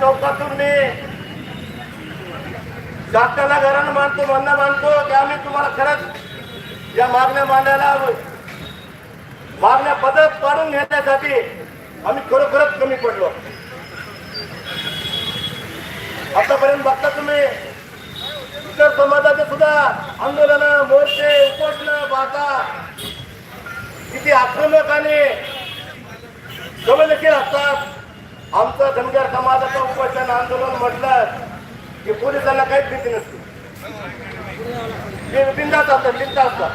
चौकातून मी शासनाला घरानं मानतो म्हणणं मानतो की आम्ही तुम्हाला खरंच या मागण्या मांडायला मागण्या पदक पाडून घेण्यासाठी आम्ही खरोखरच कमी पडलो. आतापर्यंत बघता तुम्ही इतर समाजाचे सुद्धा आंदोलन मोर्चे उपोषण बाका किती आक्रमक आणि संवेदनशील असतात आमचं धनगर समाजाचं उपोषण आंदोलन म्हटलं की पोलिसांना काहीच भीती नसते. ते बिंदात असतात चिंता असतात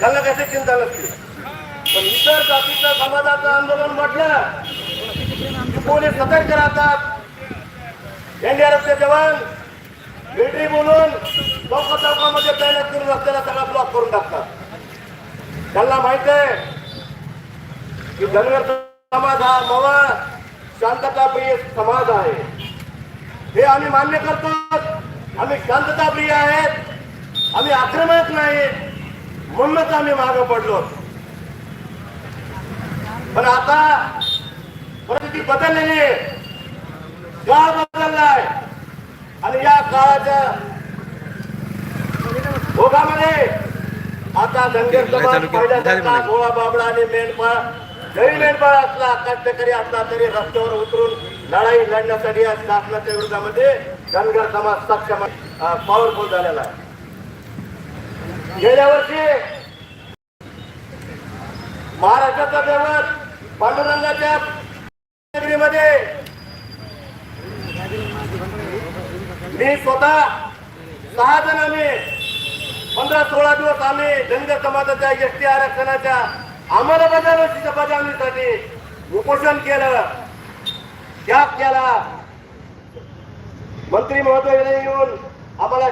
त्यांना कशी चिंता नसते. पण इतर जातीचं समाजाचं आंदोलन म्हटलं की पोलीस सतर्क राहतात. एनडीआरएफचे जवान मिलिटरी बोलून चौका चौकामध्ये तैनात करून रस्त्याला सगळा ब्लॉक करून टाकतात. त्यांना माहीत आहे की धनगर समाज हा मवा शांतताप्रिय समाज आहे. हे आम्ही मान्य करतो. आम्ही शांतताप्रिय आहेत आम्ही आक्रमक नाहीत म्हणूनच आम्ही मागे पडलो. पण आता परिस्थिती बदललेली आहे. काळ बदललाय. आणि या काळाच्या भोगामध्ये आता धनगर समाज पहिल्यासारखा गोळा बाबडा आणि मेंढपाळ जरी मेंढपाळ असला कष्टकरी असला तरी रस्त्यावर उतरून लढाई लढण्यासाठी या शासनाच्या विरोधामध्ये धनगर समाज सक्षम पॉवरफुल झालेला आहे. गेल्या वर्षी महाराष्ट्राचा दैवत पांडुरंगाच्या नगरीमध्ये मी स्वतः सहा जण आम्ही पंधरा सोळा दिवस आम्ही धनगर समाजाच्या एस टी आरक्षणाच्या अंमलबजावणीच्या बजावणीसाठी उपोषण केलं. त्याग केला. मंत्री महोदय येऊन आम्हाला